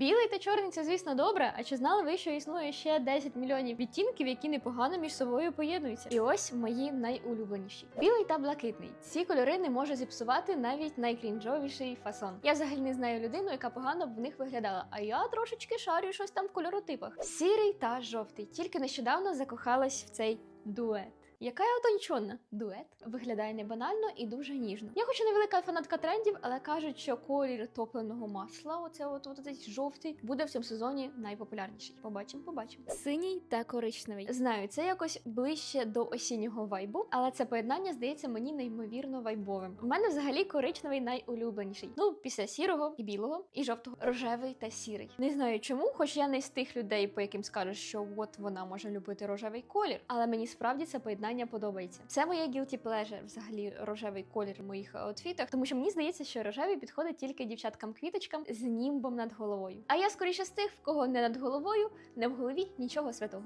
Білий та чорний це, звісно, добре. А чи знали ви, що існує ще 10 мільйонів відтінків, які непогано між собою поєднуються? І ось мої найулюбленіші: білий та блакитний. Ці кольори не може зіпсувати навіть найкрінжовіший фасон. Я взагалі не знаю людину, яка погано б в них виглядала. А я трошечки шарю щось там в кольоротипах. Сірий та жовтий. Тільки нещодавно закохалась в цей дует. Яка я утончена? Дует виглядає не банально і дуже ніжно. Я хоч і невелика фанатка трендів, але кажуть, що колір топленого масла, оце от, от цей жовтий, буде в цьому сезоні найпопулярніший. Побачимо, побачимо. Синій та коричневий. Знаю, це якось ближче до осіннього вайбу, але це поєднання здається мені неймовірно вайбовим. У мене взагалі коричневий найулюбленіший. Ну, після сірого і білого, і жовтого, рожевий та сірий. Не знаю чому, хоч я не з тих людей, по яким скажеш, що от вона може любити рожевий колір, але мені справді це поєднання подобається. Це моє guilty pleasure, взагалі рожевий колір в моїх аутфітах, тому що мені здається, що рожевий підходить тільки дівчаткам-квіточкам з німбом над головою. А я скоріше з тих, в кого не над головою, не в голові нічого святого.